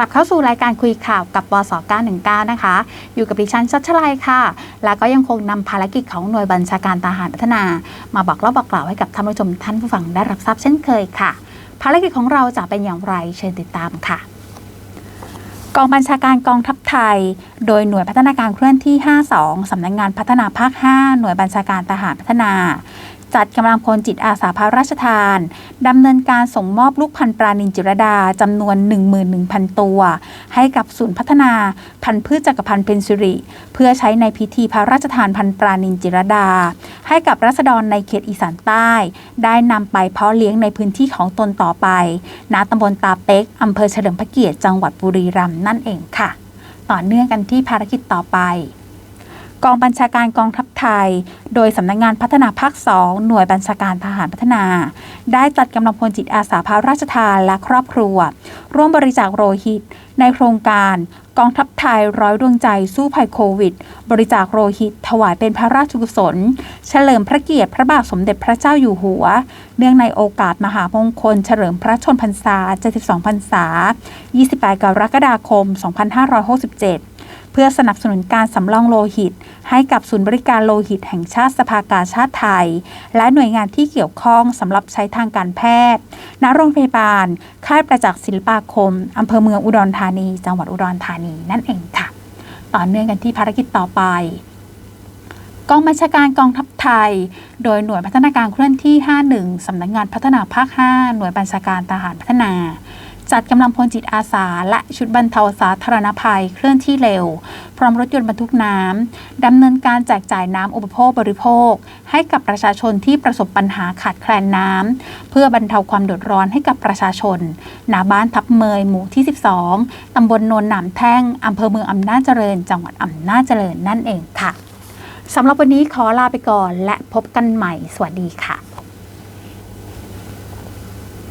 ลับเข้าสู่รายการคุยข่าวกับปส919 นะคะ อยู่กับดิฉันชัชชัยค่ะ แล้วก็ยังคงนำภารกิจของหน่วยบัญชาการทหารพัฒนา มาบอกเล่าบอกกล่าวให้กับท่านผู้ชมท่านผู้ฟังได้รับทราบเช่นเคยค่ะ ภารกิจของเราจะเป็นอย่างไรเชิญติดตามค่ะกองบัญชาการกองทัพไทย โดยหน่วยพัฒนาการเคลื่อนที่ 52 สำนักงงานพัฒนาภาค 5 หน่วยบัญชาการทหารพัฒนา จัดกำลังพลจิตอาสาพระราชทานดำเนินการส่งมอบลูกพันธุ์ปลานินจิรดาจำนวน 11,000 ตัว ให้กับศูนย์พัฒนาพันธุ์พืชจักรพันธุ์เพนซิริ เพื่อใช้ในพิธีพระราชทานพันธุ์ปลานินจิรดา ให้กับรัษฎรในเขตอีสานใต้ ได้นำไปเพาะเลี้ยงในพื้นที่ของตนต่อไป ณตำบลตาเป็กอำเภอเฉลิมพระเกียรติจังหวัดบุรีรัมย์นั่นเองค่ะ ต่อเนื่องกันที่ภารกิจต่อไป กองบัญชาการกองทัพไทย โดยสำนักงงานพัฒนาภาค 2 หน่วยบัญชาการทหารพัฒนา ได้จัดกำลังพลจิตอาสาพระราชทานและครอบครัว ร่วมบริจาคโลหิต ในโครงการกองทัพไทยร้อยดวงใจสู้ภัยโควิด บริจาคโลหิต ถวายเป็นพระราชกุศล เฉลิมพระเกียรติพระบาทสมเด็จพระเจ้าอยู่หัว เนื่องในโอกาสมหามงคล เฉลิมพระชนพรรษา 72 พรรษา 28 กรกฎาคม 2567 เพื่อสนับสนุนการสำรองโลหิต ให้กับศูนย์บริการโลหิตแห่งชาติสภากาชาติไทย และหน่วยงานที่เกี่ยวข้องสำหรับใช้ทางการแพทย์ ณ โรงพยาบาล ค่ายประจักษ์ศิลปาคมอำเภอเมืองอุดรธานี จังหวัดอุดรธานีนั่นเองค่ะ ต่อเนื่องกันที่ภารกิจต่อไปกองบัญชาการกองทัพไทย โดยหน่วยพัฒนาการเคลื่อนที่ 51 สำนักงานพัฒนาภาค 5 หน่วยบัญชาการทหารพัฒนา จัดกำลังพลจิตอาสา และชุดบรรเทาสาธารณภัยเคลื่อนที่เร็ว พร้อมรถยนต์บรรทุกน้ำดำเนินการแจกจ่ายน้ำอุปโภคบริโภค ให้กับประชาชนที่ประสบปัญหาขาดแคลนน้ำเพื่อบรรเทาความเดือดร้อนให้กับประชาชนณบ้านทับเมยหมู่ที่ 12 ตำบลโนนหนามแท่งอำเภอเมืองอำนาจเจริญ จังหวัดอำนาจเจริญนั่นเองค่ะสำหรับวันนี้ขอลาไปก่อนและพบกันใหม่ สวัสดีค่ะ